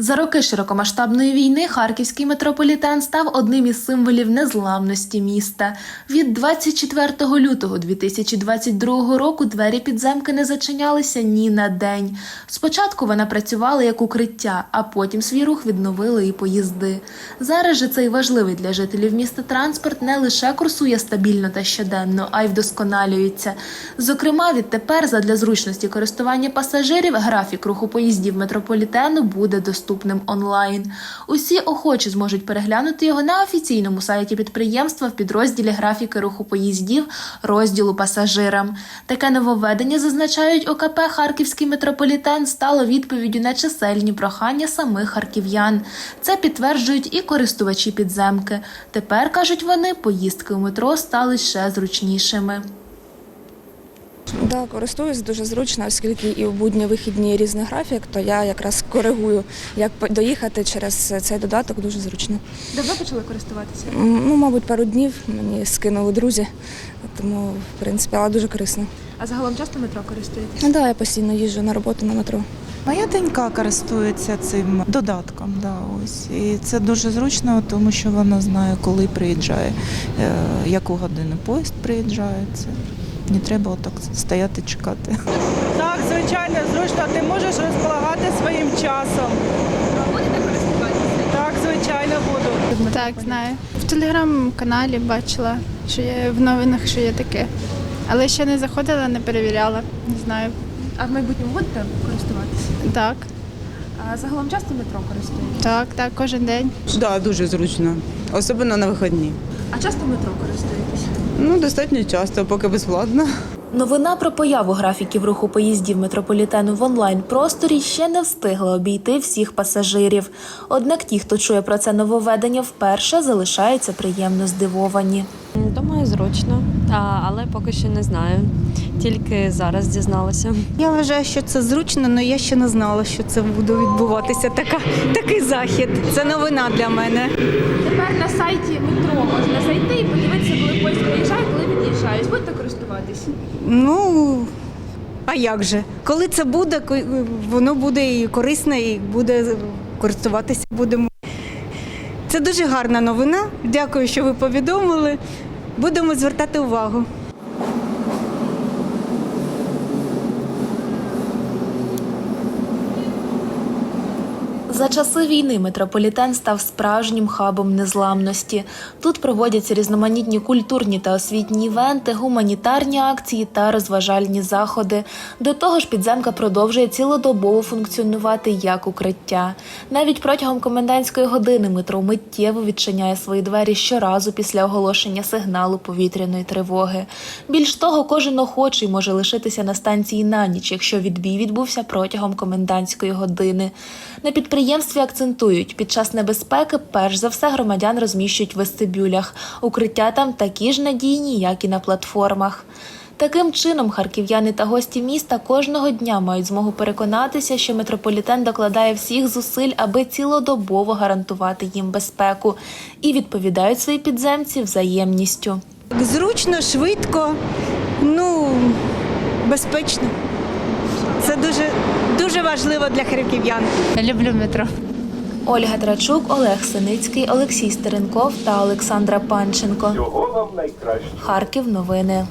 За роки широкомасштабної війни харківський метрополітен став одним із символів незламності міста. Від 24 лютого 2022 року двері підземки не зачинялися ні на день. Спочатку вона працювала як укриття, а потім свій рух відновили і поїзди. Зараз же цей важливий для жителів міста транспорт не лише курсує стабільно та щоденно, а й вдосконалюється. Зокрема, відтепер, задля зручності користування пасажирів, графік руху поїздів метрополітену буде доступним онлайн. Усі охочі зможуть переглянути його на офіційному сайті підприємства в підрозділі графіки руху поїздів розділу пасажирам. Таке нововведення зазначають ОКП Харківський метрополітен стало відповіддю на чисельні прохання самих харків'ян. Це підтверджують і користувачі підземки. Тепер кажуть вони, поїздки у метро стали ще зручнішими. Да, користуюсь дуже зручно, оскільки і в будні вихідні різний графік, то я якраз коригую, як доїхати через цей додаток дуже зручно. Давно почали користуватися? Ну, мабуть, пару днів мені скинули друзі, тому в принципі, але дуже корисно. А загалом часто метро користуєтесь? Ну, да, я постійно їжджу на роботу на метро. Моя донька користується цим додатком. Да, ось. І це дуже зручно, тому що вона знає, коли приїжджає, е, яку годину поїзд приїжджає. Це не треба отак стояти чекати. Так, звичайно, зручно. Ти можеш розполагати своїм часом. Так, звичайно, буду. Так, знаю. В телеграм-каналі бачила, що є в новинах, що є таке. Але ще не заходила, не перевіряла. Не знаю. А в майбутньому будете користуватися? Так, А загалом часто метро користуєтесь? так, так, кожен день. Так, дуже зручно, особливо на вихідні. А часто метро користуєтеся? Ну, достатньо часто, поки безплатно. Новина про появу графіків руху поїздів метрополітену в онлайн просторі ще не встигла обійти всіх пасажирів. Однак ті, хто чує про це нововведення вперше, залишаються приємно здивовані. Думаю, зручно, а, але поки що не знаю. Тільки зараз дізналася. Я вважаю, що це зручно, але я ще не знала, що це буде відбуватися. Така, такий захід. Це новина для мене. Тепер на сайті метро можна зайти і подивитися, коли поїзд приїжджає, коли. Будете користуватись? Ну а як же? Коли це буде, воно буде і корисне, і буде користуватися будемо. Це дуже гарна новина. Дякую, що ви повідомили. Будемо звертати увагу. За часи війни метрополітен став справжнім хабом незламності. Тут проводяться різноманітні культурні та освітні івенти, гуманітарні акції та розважальні заходи. До того ж, підземка продовжує цілодобово функціонувати як укриття. Навіть протягом комендантської години метро миттєво відчиняє свої двері щоразу після оголошення сигналу повітряної тривоги. Більш того, кожен охочий може лишитися на станції на ніч, якщо відбій відбувся протягом комендантської години. На підприємстві акцентують, під час небезпеки перш за все громадян розміщують в вестибюлях. Укриття там такі ж надійні, як і на платформах. Таким чином, харків'яни та гості міста кожного дня мають змогу переконатися, що метрополітен докладає всіх зусиль, аби цілодобово гарантувати їм безпеку, і відповідають своїй підземці взаємністю. Зручно, швидко, ну безпечно. Це дуже, дуже важливо для харків'ян. Люблю метро. Ольга Трачук, Олег Синицький, Олексій Стеренков та Олександра Панченко. Всього вам найкраще. Харків новини.